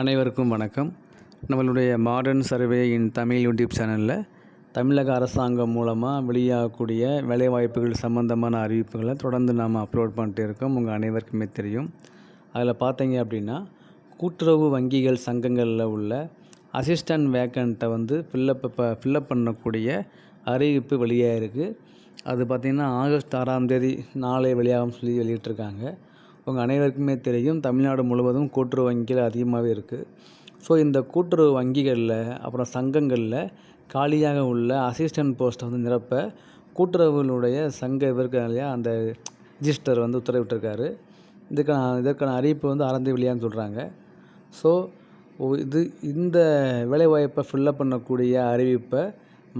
அனைவருக்கும் வணக்கம். நம்மளுடைய modern survey in Tamil YouTube சேனலில் தமிழக அரசாங்கம் மூலமாக வெளியாகக்கூடிய வேலைவாய்ப்புகள் சம்மந்தமான அறிவிப்புகளை தொடர்ந்து நாம் அப்லோட் பண்ணிட்டு இருக்கோம். உங்கள் அனைவருக்குமே தெரியும். அதில் பார்த்தீங்க அப்படின்னா கூட்டுறவு வங்கிகள் சங்கங்களில் உள்ள அசிஸ்டன்ட் வேக்கண்ட்டை வந்து ஃபில்லப் இப்போ ஃபில்லப் பண்ணக்கூடிய அறிவிப்பு வெளியாகிருக்கு அது பார்த்திங்கன்னா ஆகஸ்ட் ஆறாம் தேதி நாளை வெளியாகும் சொல்லி வெளியிட்டிருக்காங்க. உங்கள் அனைவருக்குமே தெரியும் தமிழ்நாடு முழுவதும் கூட்டுறவு வங்கிகள் அதிகமாகவே இருக்குது ஸோ இந்த கூட்டுறவு வங்கிகளில் அப்புறம் சங்கங்களில் காலியாக உள்ள அசிஸ்டன்ட் போஸ்ட்டை வந்து நிரப்ப கூட்டுறவுகளுடைய சங்க இவருக்கு இல்லையா அந்த ரிஜிஸ்டர் வந்து உத்தரவிட்டிருக்காரு. இதுக்கான இதற்கான அறிவிப்பு வந்து அறந்து வெளியான்னு சொல்கிறாங்க ஸோ இது இந்த வேலைவாய்ப்பை ஃபில்லப் பண்ணக்கூடிய அறிவிப்பை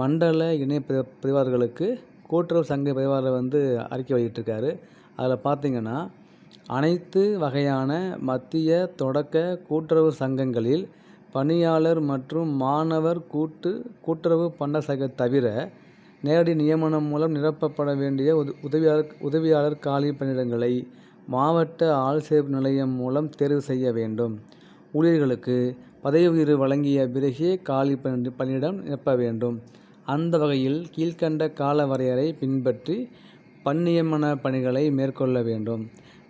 மண்டல இணை பதிவாளர்களுக்கு கூட்டுறவு சங்க பதிவாளர் வந்து அறிக்கை வெளியிட்டிருக்காரு. அதில் பார்த்திங்கன்னா அனைத்து வகையான மத்திய தொடக்க கூட்டுறவு சங்கங்களில் பணியாளர் மற்றும் மாணவர் கூட்டு கூட்டுறவு பண்டசக தவிர நேரடி நியமனம் மூலம் நிரப்பப்பட வேண்டிய உத உதவியாளர் உதவியாளர் காலி பணியிடங்களை மாவட்ட ஆள்சேர்ப்பு நிலையம் மூலம் தேர்வு செய்ய வேண்டும். ஊழியர்களுக்கு பதவி உயர்வு வழங்கிய பிறகே காலி பணி பணியிடம் நிரப்ப வேண்டும். அந்த வகையில் கீழ்கண்ட கால வரையறை பின்பற்றி பணியமன பணிகளை மேற்கொள்ள வேண்டும்.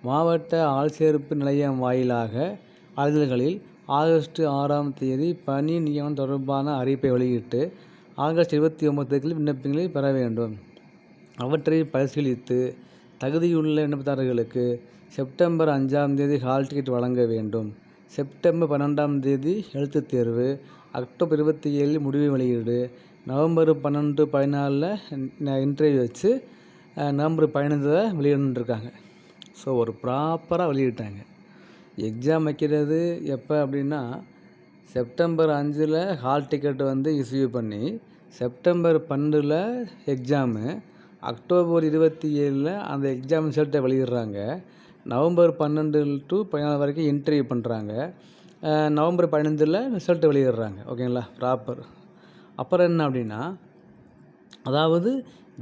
மாவட்ட ஆள்சேர்ப்பு நிலையம் வாயிலாக ஆறுதல்களில் ஆகஸ்ட் ஆறாம் தேதி பணி நியமனம் தொடர்பான அறிவிப்பை வெளியிட்டு ஆகஸ்ட் இருபத்தி ஒன்பதுக்குள் விண்ணப்பங்களை பெற வேண்டும். அவற்றை பரிசீலித்து தகுதியுள்ள விண்ணப்பதாரர்களுக்கு செப்டம்பர் அஞ்சாம் தேதி ஹால் டிக்கெட் வழங்க வேண்டும். செப்டம்பர் பன்னெண்டாம் தேதி எழுத்துத் தேர்வு அக்டோபர் இருபத்தி ஏழில் முடிவு வெளியீடு நவம்பர் பன்னெண்டு பதினாலில் இன்டர்வியூ வச்சு நவம்பர் பதினஞ்சில் வெளியிடணுன்ருக்காங்க ஸோ ஒரு ப்ராப்பராக வெளியிட்டாங்க. எக்ஸாம் வைக்கிறது எப்போ அப்படின்னா செப்டம்பர் அஞ்சில் ஹால் டிக்கெட் வந்து இஸ்யூ பண்ணி செப்டம்பர் பன்னெண்டில் எக்ஸாமு அக்டோபர் இருபத்தி ஏழில் அந்த எக்ஸாம் ரிசல்ட்டை வெளியிடுறாங்க. நவம்பர் பன்னெண்டு டு பதினாலு வரைக்கும் இன்டர்வியூ பண்ணுறாங்க நவம்பர் பதினஞ்சில் ரிசல்ட்டு வெளியிடுறாங்க. ஓகேங்களா ப்ராப்பர் அப்புறம் என்ன அப்படின்னா அதாவது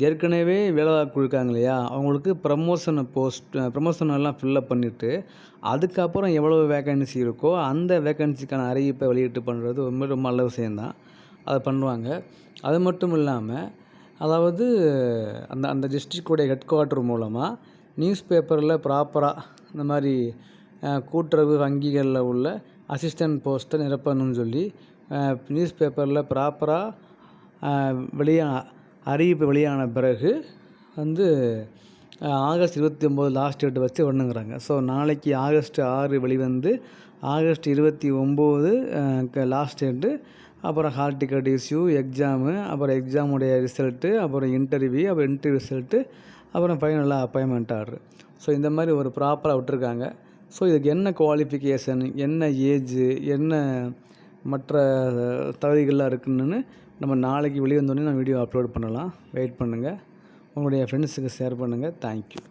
ஏற்கனவே வேலைவாய்ப்பு கொடுக்காங்க இல்லையா அவங்களுக்கு ப்ரமோஷனை போஸ்ட் ப்ரமோஷன் எல்லாம் ஃபில்லப் பண்ணிவிட்டு அதுக்கப்புறம் எவ்வளோ வேக்கன்சி இருக்கோ அந்த வேக்கன்சிக்கான அறிவிப்பை வெளியிட்டு பண்ணுறது ரொம்ப ரொம்ப நல்ல விஷயந்தான் அதை பண்ணுவாங்க. அது மட்டும் இல்லாமல் அதாவது அந்த அந்த டிஸ்ட்ரிக்டோடைய ஹெட் குவார்ட்டர் மூலமாக நியூஸ் பேப்பரில் ப்ராப்பராக இந்த மாதிரி கூட்டுறவு வங்கிகளில் உள்ள அசிஸ்டன்ட் போஸ்ட்டை நிரப்பணும்னு சொல்லி நியூஸ் பேப்பரில் ப்ராப்பராக வெளியே அறிவிப்பு வெளியான பிறகு வந்து ஆகஸ்ட் இருபத்தி ஒம்பது லாஸ்ட் டேட் வச்சு ஒன்றுங்கிறாங்க ஸோ நாளைக்கு ஆகஸ்ட் ஆறு வெளிவந்து ஆகஸ்ட் இருபத்தி ஒம்பது லாஸ்ட் டேட்டு அப்புறம் ஹால் டிக்கெட் இஷ்யூ எக்ஸாமு அப்புறம் எக்ஸாமுடைய ரிசல்ட்டு அப்புறம் இன்டர்வியூ அப்புறம் இன்டர்வியூ ரிசல்ட்டு அப்புறம் ஃபைனலாக அப்பாயின்மெண்ட் ஆர்டர் ஸோ இந்த மாதிரி ஒரு ப்ராப்பராக விட்டுருக்காங்க. ஸோ இதுக்கு என்ன குவாலிஃபிகேஷன் என்ன ஏஜு என்ன மற்ற தகுதிகள்லாம் இருக்குன்னு நம்ம நாளைக்கு வெளியே வந்தோடனே நான் வீடியோ அப்லோட் பண்ணலாம். வெயிட் பண்ணுங்கள் உங்களுடைய ஃப்ரெண்ட்ஸுக்கு ஷேர் பண்ணுங்கள் தேங்க்யூ